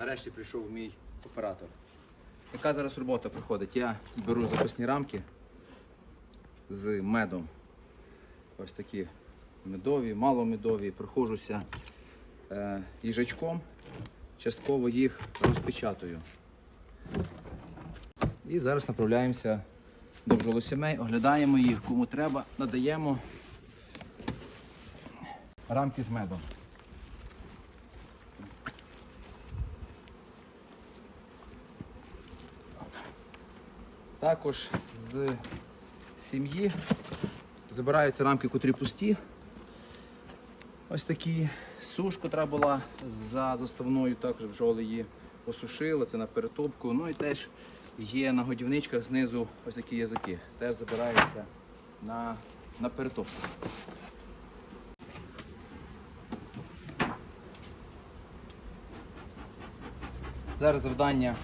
Нарешті прийшов мій оператор. Яка зараз робота приходить? Я беру запасні рамки з медом. Ось такі медові, маломедові, проходжуся е, їжачком, частково їх розпечатую. І зараз направляємося до бджолосімей, оглядаємо їх, кому треба, надаємо рамки з медом. Також з сім'ї забираються рамки, котрі пусті. Ось такі суш, котра була за заставною, також бджоли її осушили, це на перетопку. Ну і теж є на годівничках знизу ось такі язики. Теж забираються на, на перетопку. Зараз завдання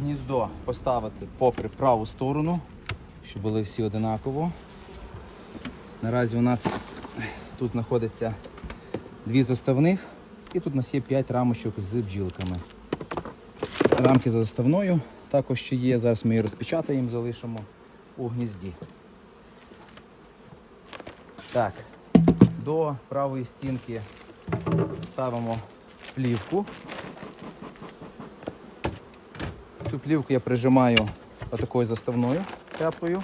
гніздо поставити попри праву сторону, щоб були всі одинаково. Наразі у нас тут знаходиться дві заставних і тут у нас є 5 рамочок з бджілками. Рамки за заставною також ще є. Зараз ми її розпечатаємо, залишимо у гнізді. Так, до правої стінки ставимо плівку. Цю плівку я прижимаю отакою заставною теплою.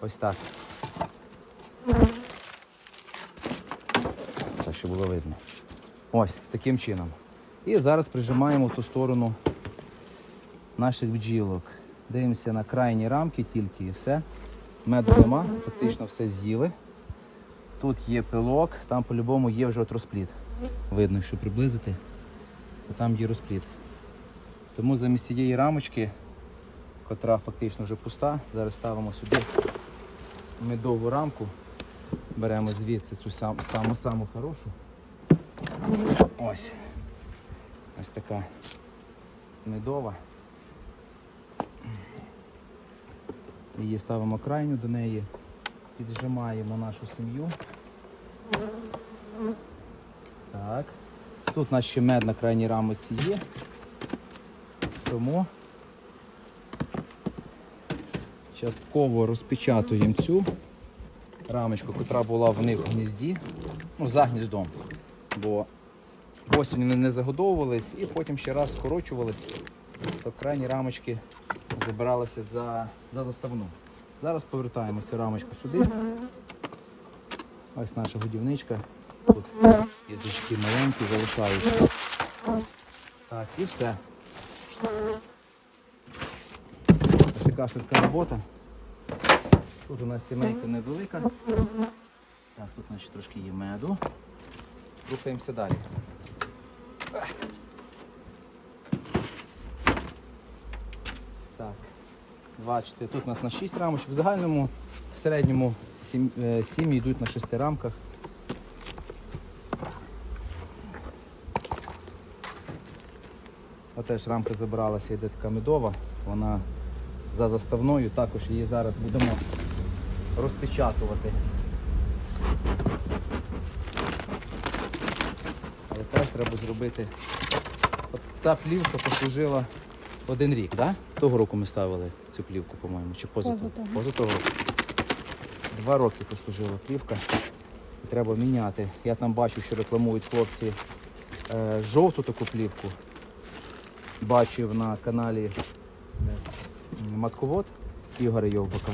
Ось так. Так, щоб було видно. Ось, таким чином. І зараз прижимаємо в ту сторону наших бджілок. Дивимося на крайні рамки тільки і все. Меду нема, фактично все з'їли. Тут є пилок, там по-любому є вже от розплід. Видно, якщо приблизити, там є розплід. Тому замість цієї рамочки, котра фактично вже пуста, зараз ставимо сюди медову рамку. Беремо звідси цю саму саму хорошу. Ось. Ось така медова. Її ставимо крайню до неї, піджимаємо нашу сім'ю. Тут у нас ще мед на крайній рамоці є. Тому частково розпечатуємо цю рамочку, яка була в них в гнізді, ну, за гніздом. Бо осінь вони не загодовувались і потім ще раз скорочувались, то крайні рамочки забиралися за, за заставну. Зараз повертаємо цю рамочку сюди. Ось наша годівничка. Тут язички маленькі, залишаються. Так, і все. Ось така швидка робота. Тут у нас сімейка невелика. Так, тут значить, трошки є меду. Рухаємося далі. Так, 2, 4. Тут у нас на 6 рамочок. В загальному, в середньому сім- е, сім'ї йдуть на 6 рамках. Отеж рамка забралася, йде така медова. Вона за заставною, також її зараз будемо розпечатувати. Але теж треба зробити. От ця плівка послужила один рік, так? Да? Того року ми ставили цю плівку, по-моєму, чи поза Поза того? того. Поза того року. Два роки послужила плівка. Треба міняти. Я там бачу, що рекламують хлопці е, жовту таку плівку. Бачив на каналі е, Матковод Ігоря Йовбака.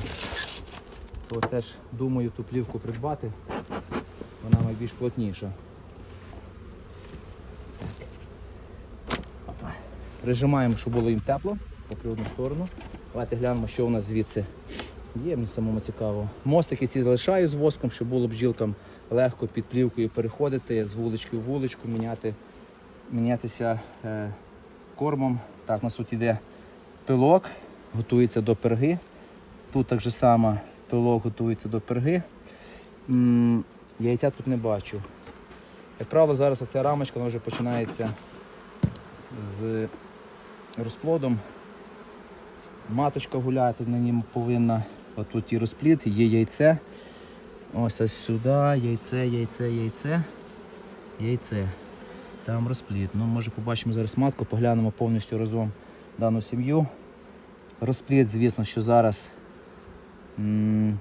То теж думаю ту плівку придбати. Вона найбільш плотніша. Прижимаємо, щоб було їм тепло попри одну сторону. Давайте глянемо, що у нас звідси є, мені самому цікаво. Мостики ці залишаю з воском, щоб було бджілкам легко під плівкою переходити з вулички в вуличку, міняти, мінятися е, кормом. Так, у нас тут йде пилок, готується до перги. Тут так же само пилок готується до перги. М, Яйця тут не бачу. Як правило, зараз оця рамочка вона вже починається з розплодом. Маточка гуляти на ньому повинна. Отут і розплід, є яйце. Ось ось сюди, яйце, яйце, яйце, яйце. Там розплід. Ну, може побачимо зараз матку, поглянемо повністю разом дану сім'ю. Розплід, звісно, що зараз м,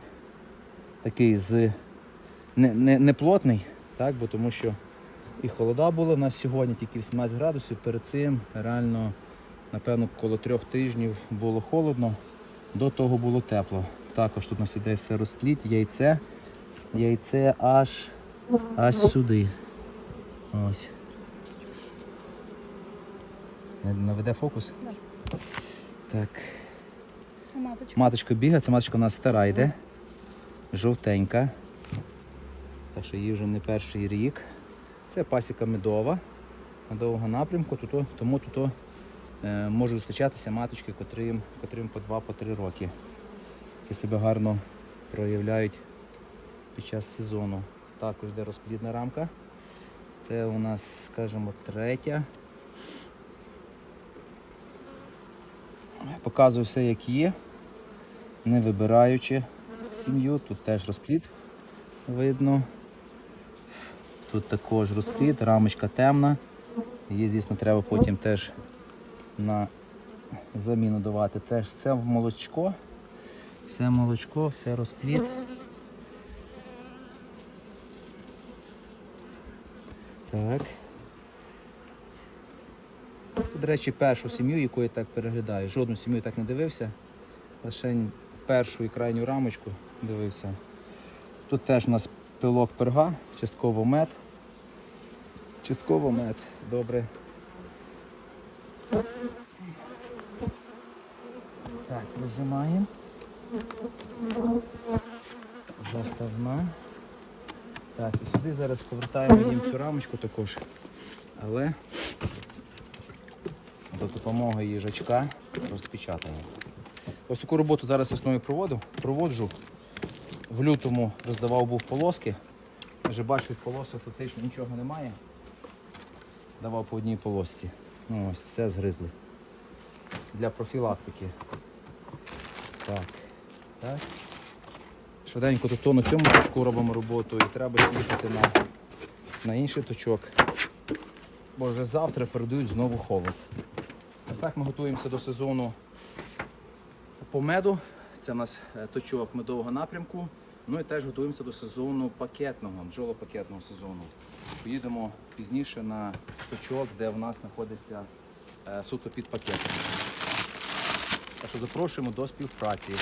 такий з не, не, не плотний, так, бо тому що і холода була у нас сьогодні, тільки 18 градусів. Перед цим реально, напевно, коло трьох тижнів було холодно, до того було тепло. Також тут у нас іде все розплід, яйце. Яйце аж, аж сюди. Ось. Наведе фокус? Так. А маточка? Маточка бігає, ця маточка у нас стара йде. Жовтенька. Так що їй вже не перший рік. Це пасіка медова. Медового напрямку, тут, тому тут е, можуть зустрічатися маточки, котрим, котрим по 2-3 роки. Які себе гарно проявляють під час сезону. Також йде розплідна рамка. Це у нас, скажімо, третя. Показую все, як є не вибираючи сім'ю. Тут теж розплід видно. Тут також розплід, рамочка темна. Її, звісно, треба потім теж на заміну давати. Теж все в молочко. Все молочко, все розплід. Так. До речі, першу сім'ю, яку я так переглядаю. Жодну сім'ю так не дивився. Лише першу і крайню рамочку дивився. Тут теж у нас пилок перга, частково мед. Частково мед. Добре. Так, вижимаємо. Заставна. Так, і сюди зараз повертаємо їм цю рамочку також. Але за допомогою їжачка розпечатаємо. Ось таку роботу зараз весною проводу. Проводжу. В лютому роздавав був полоски. Вже бачу, полосок фактично нічого немає. Давав по одній полосці. Ну ось, все згризли. Для профілактики. Так. Так. Швиденько тут на цьому точку робимо роботу і треба їхати на, на інший точок. Бо вже завтра передають знову холод. Так ми готуємося до сезону по меду. Це у нас е, точок медового напрямку. Ну і теж готуємося до сезону пакетного, бджолопакетного сезону. Поїдемо пізніше на точок, де в нас знаходиться е, суто під пакетом. Так що запрошуємо до співпраці.